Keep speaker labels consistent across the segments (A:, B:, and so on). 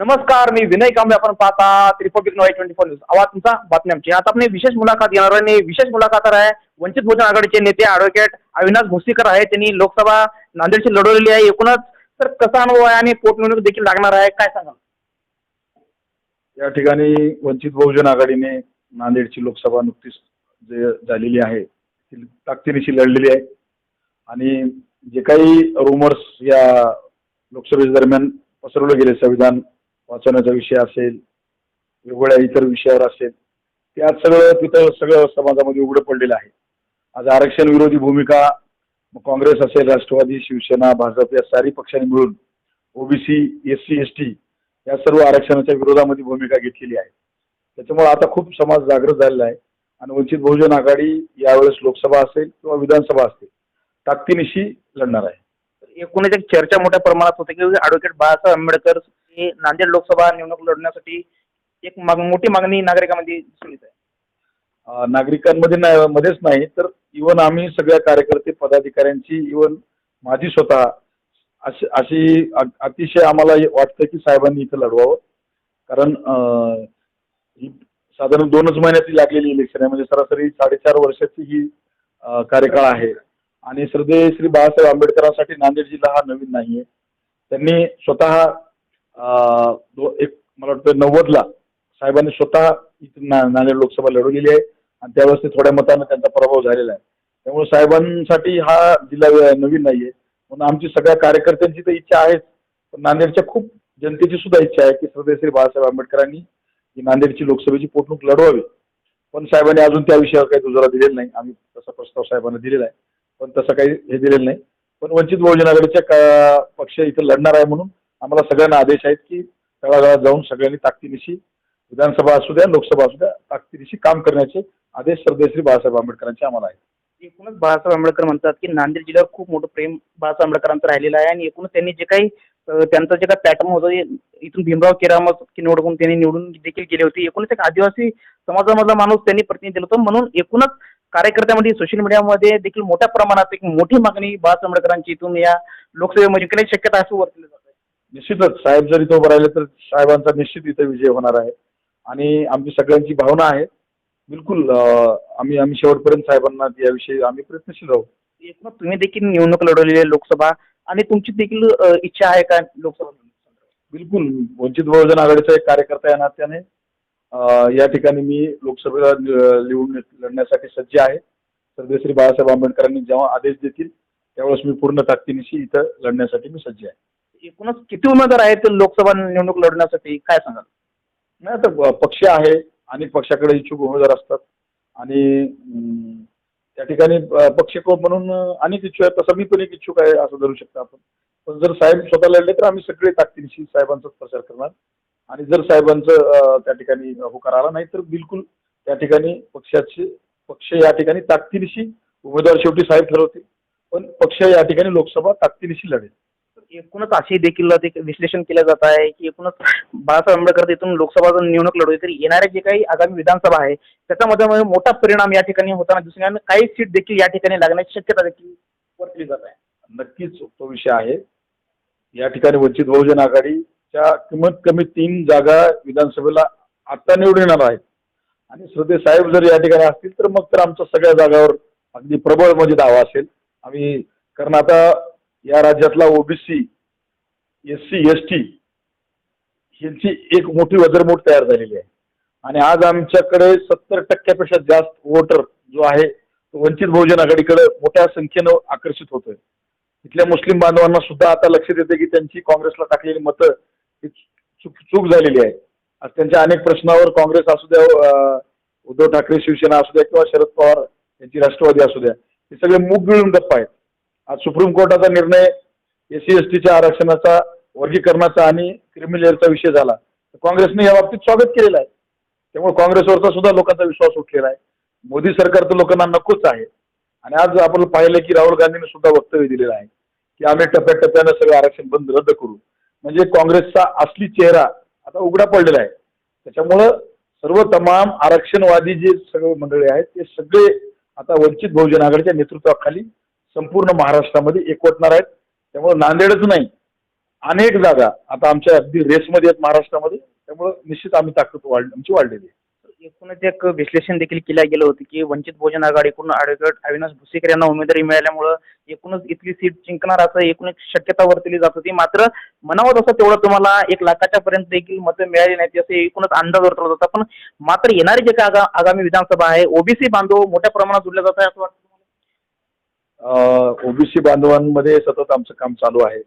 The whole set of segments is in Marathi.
A: नमस्कार मी विनय कांबळे. आपण पाहता रिपब्लिक नॉय ट्वेंटी फोर न्यूज आवाज तुमचा बातमी आमची. आता आपण विशेष मुलाखत घेणार आहे आणि विशेष मुलाखत आहे वंचित बहुजन आघाडीचे नेते अॅडव्होकेट अविनाश भोसीकर आहे. त्यांनी लोकसभा नांदेडची लढवलेली आहे. एकूणच तर कसा अनुभव आहे आणि पोटनिवडणूक देखील लागणार आहे? काय सांगाल?
B: या ठिकाणी वंचित बहुजन आघाडीने नांदेडची लोकसभा नुकतीच जे झालेली आहे ती ताकदीनिशी लढलेली आहे. आणि जे काही रुमर्स या लोकसभेच्या दरम्यान पसरवले गेले संविधान वाचनाचा विषय असेल वेगवेगळ्या इतर विषयावर असेल ते आज सगळं तिथं सगळं समाजामध्ये उघडं पडलेलं आहे. आज आरक्षण विरोधी भूमिका काँग्रेस असेल राष्ट्रवादी शिवसेना भाजप या सारी पक्षांनी मिळून OBC S C S T या सर्व आरक्षणाच्या विरोधामध्ये भूमिका घेतलेली आहे. त्याच्यामुळे आता खूप समाज जागृत झालेला आहे. आणि वंचित बहुजन आघाडी यावेळेस लोकसभा असेल किंवा विधानसभा असेल ताकदीनिशी लढणार आहे.
A: एकूणच एक चर्चा मोठ्या प्रमाणात होते की ॲडव्होकेट बाळासाहेब आंबेडकर हे नांदेड लोकसभा निवडणूक लढण्यासाठी एक माग मोठी मागणी नागरिकांमध्ये दिसून येत आहे.
B: अं, नागरिकांमध्ये ना मध्येच नाही तर इवन आम्ही सगळ्या कार्यकर्ते पदाधिकाऱ्यांची इवन माझी स्वतः अशी अशी अ- अतिशय आम्हाला वाटतं की साहेबांनी इथं लढवावं. कारण अं, ही साधारण दोनच महिन्याची लागलेली इलेक्शन आहे म्हणजे सरासरी साडेचार वर्षाची ही अं, कार्यकाळ आहे. आणि श्रद्धेय श्री बाळासाहेब आंबेडकरांसाठी नांदेड जिल्हा हा नवीन नाहीये. त्यांनी स्वतः एक मला वाटतं नव्वदला साहेबांनी स्वतः इथं ना नांदेड लोकसभा लढवलेली आहे आणि त्यावेळेस ते थोड्या मतानं त्यांचा प्रभाव झालेला आहे. त्यामुळे साहेबांसाठी हा जिल्हा नवीन नाहीये. म्हणून आमची सगळ्या कार्यकर्त्यांची तर इच्छा आहेच. पण नांदेडच्या खूप जनतेची सुद्धा इच्छा आहे की श्रद्धेय श्री बाळासाहेब आंबेडकरांनी ही नांदेडची लोकसभेची पोटणूक लढवावी. पण साहेबांनी अजून त्या विषयावर काही दुजोरा दिलेला नाही. आम्ही तसा प्रस्ताव साहेबांना दिलेला आहे. पण तसं काही हे दिलेलं नाही. पण वंचित बहुजन आघाडीच्या पक्ष इथं लढणार आहे म्हणून आम्हाला सगळ्यांना आदेश आहेत की तळागाळात जाऊन सगळ्यांनी ताकदीनिशी विधानसभा असू द्या लोकसभा असू द्या ताकदीनिशी काम करण्याचे आदेश श्रद्धेय श्री बाळासाहेब आंबेडकरांचे आम्हाला आहेत.
A: एकूणच बाळासाहेब आंबेडकर म्हणतात की नांदेड जिल्ह्यावर खूप मोठं प्रेम बाळासाहेब आंबेडकरांचं राहिलेलं आहे आणि एकूणच त्यांनी जे काही त्यांचं जे काही पॅटर्न होतं इथून भीमराव केरामत की निवडून त्यांनी निवडून देखील गेले होते. एकूणच एक आदिवासी समाजामधला माणूस त्यांनी प्रतिनिधी दिलं होतं. म्हणून एकूणच कार्यकर्त्यामध्ये सोशल मीडियामध्ये देखील मोठ्या प्रमाणात एक मोठी मागणी बाळासाहेब आंबेडकरांची इथून या लोकसभेमध्ये शक्यता असं वर्तले
B: निश्चितच साहेब जर इथं उभं राहिले तर साहेबांचा निश्चित इथं विजय होणार आहे. आणि आमची सगळ्यांची भावना आहे. बिलकुल आम्ही आम्ही शेवटपर्यंत साहेबांना याविषयी आम्ही प्रयत्नशील राहू
A: तुम्ही देखील निवडणूक लढवलेली आहे लोकसभा आणि तुमची देखील इच्छा आहे का लोकसभा?
B: बिलकुल वंचित बहुजन आघाडीचा एक कार्यकर्ता या नात्याने या ठिकाणी मी लोकसभेला नि- निवडून लढण्यासाठी सज्ज आहे. सध्या श्री बाळासाहेब आंबेडकरांनी जेव्हा आदेश देतील त्यावेळेस मी पूर्ण ताकदीनिशी इथं लढण्यासाठी मी सज्ज आहे.
A: एकूणच किती उमेदवार आहेत लोकसभा निवडणूक लढण्यासाठी? काय सांगाल?
B: नाही आता पक्ष आहे. अनेक पक्षाकडे इच्छुक उमेदवार असतात. आणि त्या ठिकाणी पक्ष म्हणून अनेक इच्छुक आहेत. तसं मी पण एक इच्छुक आहे असं धरू शकतो आपण. पण जर साहेब स्वतः लढले तर आम्ही सगळे ताकदीनिशी साहेबांचाच प्रचार करणार. आणि जर साहेबांचं त्या ठिकाणी होकार आला नाही तर बिलकुल त्या ठिकाणी पक्षाचे पक्ष या ठिकाणी ताकदीनिशी उमेदवार शेवटी साहेब ठरवतील. पण पक्ष या ठिकाणी लोकसभा ताकदीनिशी लढेल.
A: एकूणच अशी देखील विश्लेषण केलं जात आहे की एकूणच बाळासाहेब आंबेडकर तिथून लोकसभा निवडणूक लढवली तरी येणारे जे काही आगामी विधानसभा आहे त्याच्यामध्ये मोठा परिणाम या ठिकाणी होताना दिसून आणि काही सीट देखील या ठिकाणी लागण्याची शक्यता देखील वर्तली जात आहे.
B: नक्कीच तो विषय आहे. या ठिकाणी वंचित बहुजन आघाडीच्या कमीत कमी तीन जागा विधानसभेला आता निवडून येणार आहेत. आणि श्रद्धे साहेब जर या ठिकाणी असतील तर मग तर आमच्या सगळ्या जागावर अगदी प्रबळ म्हणजे दावा असेल. आम्ही कारण आता या राज्यातला OBC S C S T यांची एक मोठी वजरमोट तयार झालेली आहे. आणि आज आमच्याकडे सत्तर टक्क्यापेक्षा जास्त वोटर जो आहे तो वंचित बहुजन आघाडीकडे मोठ्या संख्येनं आकर्षित होतोय. इथल्या मुस्लिम बांधवांना सुद्धा आता लक्षात येते की त्यांची काँग्रेसला टाकलेली मतं ही चूक चूक झालेली आहे. आज त्यांच्या अनेक प्रश्नावर काँग्रेस असू द्या उद्धव ठाकरे शिवसेना असू द्या किंवा शरद पवार यांची राष्ट्रवादी असू द्या हे सगळे मूग मिळून गप्पा आहेत. आज सुप्रीम कोर्टाचा निर्णय एस एसटीच्या आरक्षणाचा वर्गीकरणाचा आणि क्रिमिलेअरचा विषय झाला. तर काँग्रेसने या बाबतीत स्वागत केलेलं आहे. त्यामुळे काँग्रेसवरचा सुद्धा लोकांचा विश्वास उठलेला आहे. मोदी सरकार तर लोकांना नकोच आहे. आणि आज आपण पाहिलं की राहुल गांधींनी सुद्धा वक्तव्य दिलेलं आहे की आम्ही टप्प्याटप्प्यानं सगळं आरक्षण बंद रद्द करू. म्हणजे काँग्रेसचा असली चेहरा आता उघडा पडलेला आहे. त्याच्यामुळं सर्व तमाम आरक्षणवादी जे सगळे मंडळी आहेत ते सगळे आता वंचित बहुजन आघाडीच्या नेतृत्वाखाली संपूर्ण महाराष्ट्रामध्ये एकवटणार आहेत. त्यामुळे नांदेडच नाही अनेक जागा आता आमच्या अगदी रेसमध्ये आहेत महाराष्ट्रामध्ये. त्यामुळे निश्चित आम्ही ताकद वाढ आमची वाढलेली आहे.
A: एकूणच एक विश्लेषण देखील केलं गेलं होतं की वंचित बहुजन आघाडीकडून ॲडव्होकेट अविनाश भुसेकर यांना उमेदवारी मिळाल्यामुळं एकूणच इथली सीट जिंकणार असं एकूण एक शक्यता वर्तली जात होती. मात्र म्हणावं असं तेवढं तुम्हाला एक लाखाच्या पर्यंत देखील मतं मिळाली नाहीत असे एकूणच अंदाज वर्तवला जाता पण मात्र येणारी जे काय आगामी विधानसभा आहे ओबीसी बांधव मोठ्या प्रमाणात जुडल्या जात आहे असं वाटतं
B: ओबीसी बांधवांमध्ये सतत आमचं काम चालू आहे.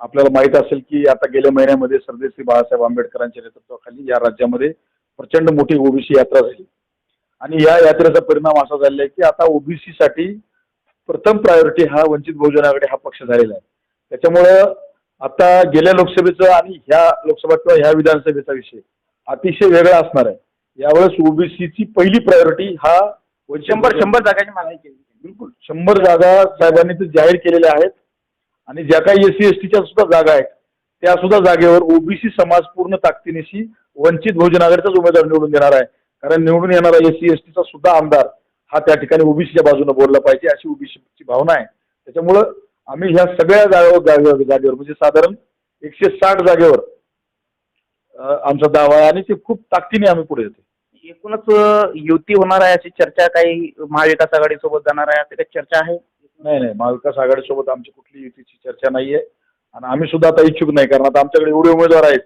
B: आपल्याला माहीत असेल की आता गेल्या महिन्यामध्ये सरदेश्री बाळासाहेब आंबेडकरांच्या नेतृत्वाखाली या राज्यामध्ये प्रचंड मोठी ओबीसी यात्रा झाली. आणि या यात्रेचा परिणाम असा झालेला आहे की आता ओबीसी साठी प्रथम प्रायोरिटी हा वंचित बहुजन आघाडी हा पक्ष झालेला आहे. त्याच्यामुळं आता गेल्या लोकसभेचं आणि ह्या लोकसभा किंवा ह्या विधानसभेचा विषय अतिशय वेगळा असणार आहे. यावेळेस ओबीसीची पहिली प्रायोरिटी हा
A: शंभर शंभर जागांची मागणी केली.
B: बिलकुल. शंभर जागा साहेबांनी तर जाहीर केलेल्या आहेत. आणि ज्या काही एस सी एस टीच्या सुद्धा जागा आहेत त्या सुद्धा जागेवर ओबीसी समाज पूर्ण ताकदीनिशी वंचित बहुजन आघाडीचाच उमेदवार निवडून देणार आहे. कारण निवडून येणारा एस सी एस टीचा सुद्धा आमदार हा त्या ठिकाणी ओबीसीच्या बाजूने बोलला पाहिजे अशी ओबीसीची भावना आहे. त्याच्यामुळं आम्ही ह्या सगळ्या जागेवर जागेवर जागेवर म्हणजे साधारण एकशे साठ जागेवर आमचा दावा आहे आणि ते खूप ताकदीने आम्ही पुढे येतो
A: एकूणच युती होणार आहे अशी चर्चा काही महाविकास आघाडीसोबत जाणार आहे अशी काही चर्चा आहे?
B: नाही नाही महाविकास आघाडीसोबत आमची कुठली युतीची चर्चा नाहीये. आणि आम्ही सुद्धा आता इच्छुक नाही कारण आता आमच्याकडे एवढे उमेदवार आहेत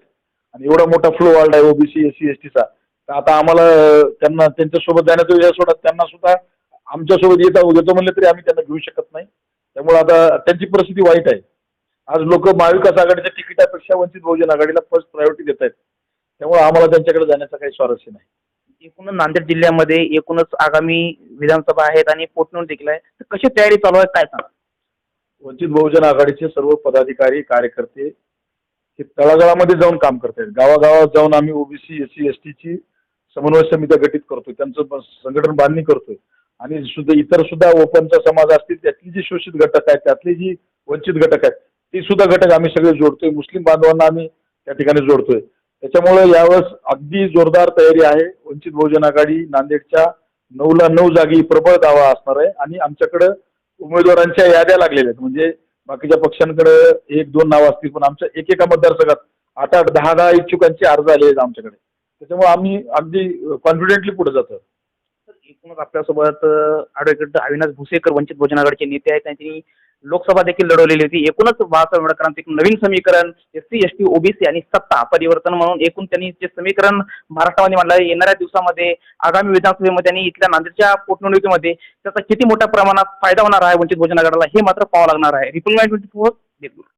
B: आणि एवढा मोठा फ्लो वाढला आहे ओबीसी एस एसटीचा तर आता आम्हाला त्यांना त्यांच्यासोबत जाण्याचा विचार सोडा त्यांना सुद्धा आमच्यासोबत येता येतो म्हणलं तरी आम्ही त्यांना घेऊ शकत नाही. त्यामुळे आता त्यांची परिस्थिती वाईट आहे. आज लोक महाविकास आघाडीच्या तिकिटापेक्षा वंचित बहुजन आघाडीला फर्स्ट प्रायोरिटी देत आहेत त्यामुळे आम्हाला त्यांच्याकडे जाण्याचा काही स्वारस्य नाही.
A: एकूणच नांदेड जिल्ह्यामध्ये एकूणच आगामी विधानसभा आहेत आणि पोटनिवडणूक देखील आहे. तर कशी तयारी चालू आहे? काय सांगा?
B: वंचित बहुजन आघाडीचे सर्व पदाधिकारी कार्यकर्ते हे तळागाळामध्ये जाऊन काम करतात गावागावात जाऊन आम्ही ओबीसी एस सी एस टीची समन्वय समित्या गठीत करतोय. त्यांचं संघटन बांधणी करतोय. आणि सुद्धा इतर सुद्धा ओपनचा समाज असतील त्यातली जी शोषित घटक आहेत त्यातली जी वंचित घटक आहेत ती सुद्धा घटक आम्ही सगळे जोडतोय. मुस्लिम बांधवांना आम्ही त्या ठिकाणी जोडतोय. त्याच्यामुळे यावेळेस अगदी जोरदार तयारी आहे. वंचित बहुजन आघाडी नांदेडच्या नऊला नऊ जागी प्रबळ दावा असणार आहे आणि आमच्याकडं उमेदवारांच्या याद्या लागलेल्या आहेत. म्हणजे बाकीच्या पक्षांकडे एक दोन नावं असतील पण आमच्या एकेका मतदारसंघात आठ आठ दहा दहा इच्छुकांचे अर्ज आले आहेत आमच्याकडे. त्याच्यामुळे आम्ही अगदी कॉन्फिडेंटली पुढे जातो.
A: एकूणच आपल्यासोबत ॲडव्होकेट अविनाश भुसेकर वंचित बहुजन आघाडीचे नेते आहेत त्यांनी लोकसभा देखील लढवलेली होती. एकूणच बाळासाहेब आंबेडकरांचं एक नवीन समीकरण S C S T OBC आणि सत्ता परिवर्तन म्हणून एकूण त्यांनी जे समीकरण महाराष्ट्रामध्ये मांडलं येणाऱ्या दिवसामध्ये आगामी विधानसभेमध्ये आणि इथल्या नांदेडच्या पोटनिवडणुकीमध्ये त्याचा किती मोठ्या प्रमाणात फायदा होणार आहे वंचित बहुजन हे मात्र पाहावं लागणार आहे. Republic twenty four